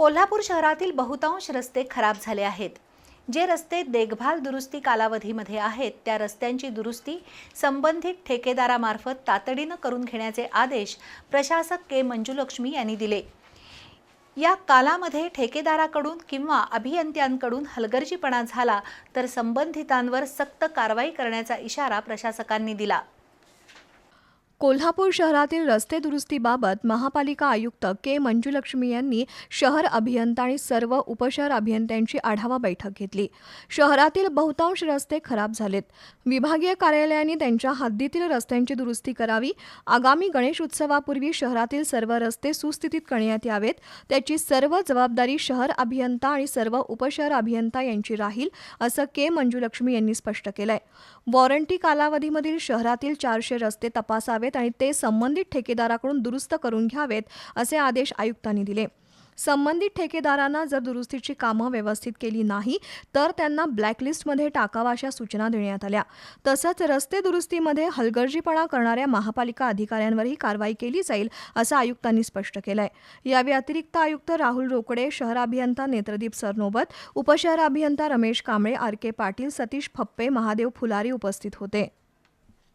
कोल्हापूर शहरातील बहुतांश रस्ते खराब झाले आहेत. जे रस्ते देखभाल दुरुस्ती कालावधीमध्ये आहेत त्या रस्त्यांची दुरुस्ती संबंधित ठेकेदारामार्फत तातडीनं करून घेण्याचे आदेश प्रशासक के. मंजुलक्ष्मी यांनी दिले. या कालामध्ये ठेकेदाराकडून किंवा अभियंत्यांकडून हलगर्जीपणा झाला तर संबंधितांवर सक्त कारवाई करण्याचा इशारा प्रशासकांनी दिला. कोल्हापूर शहरातील रस्ते दुरुस्तीबाबत महापालिका आयुक्त के मंजुलक्ष्मी यांनी शहर अभियंता आणि सर्व उपशहर अभियंत्यांची आढावा बैठक घेतली. शहरातील बहुतांश रस्ते खराब झालेत. विभागीय कार्यालयांनी त्यांच्या हद्दीतील रस्त्यांची दुरुस्ती करावी. आगामी गणेश उत्सवापूर्वी शहरातील सर्व रस्ते सुस्थितीत करण्यात यावेत. त्याची सर्व जबाबदारी शहर अभियंता आणि सर्व उपशहर अभियंता यांची राहील असं के मंजुलक्ष्मी यांनी स्पष्ट केलंय. वॉरंटी कालावधीमधील शहरातील चारशे रस्ते तपासावेत. आणि ते संबंधित ठेकेदाराकडून दुरुस्त करून घ्यावेत असे आदेश आयुक्तांनी दिले. संबंधित ठेकेदारांना जर दुरुस्तीची कामं व्यवस्थित केली नाही तर त्यांना ब्लॅकलिस्टमध्ये टाकावा अशा सूचना देण्यात आल्या. तसंच रस्ते दुरुस्तीमध्ये हलगर्जीपणा करणाऱ्या महापालिका अधिकाऱ्यांवरही कारवाई केली जाईल असं आयुक्तांनी स्पष्ट केलंय. या व्यतिरिक्त आयुक्त राहुल रोकडे शहर अभियंता नेत्रदीप सरनोबत उपशहर अभियंता रमेश कांबळे आर के पाटील सतीश फप्पे महादेव फुलारी उपस्थित होते.